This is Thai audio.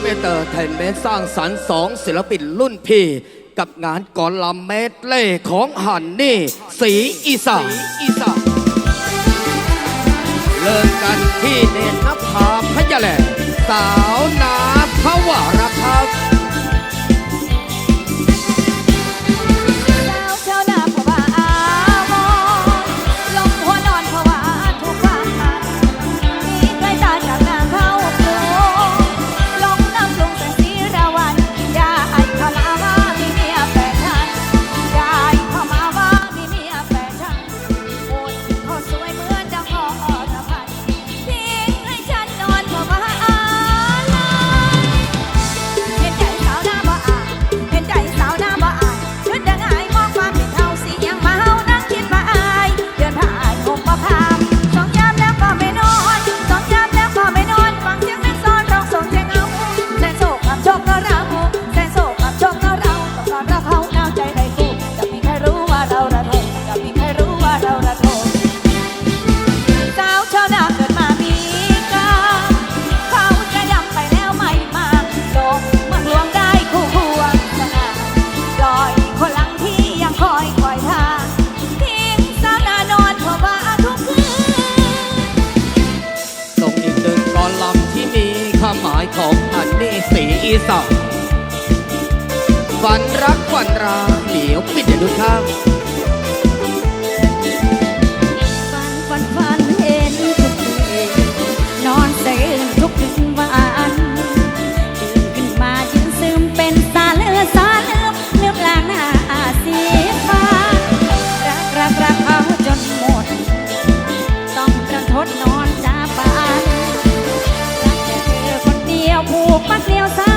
มเอเตอร์เทนเมนสร้างสรรค์สองศิลปินรุ่นพี่ กับงานก่อนลำเมดเล่ของหันนี่สีอีสานเริ่มกันที่เนนนภาพยาแหลสาวนา สองฝันรักฝันราเหลียวปิดอย่าดูข้างฝันฝันฝันเห็นทุกคืนนอนเสื่นทุกคืนวันตื่นขึ้นมายืนซึมเป็นตาเลือดสาเลือดเลือดลางหน้าสีฟ้ารักรักรักเอาจนหมด ต้องกระทดนอนจ้าปานรักแต่เธอคนเดียวผูกมัดเดียวสา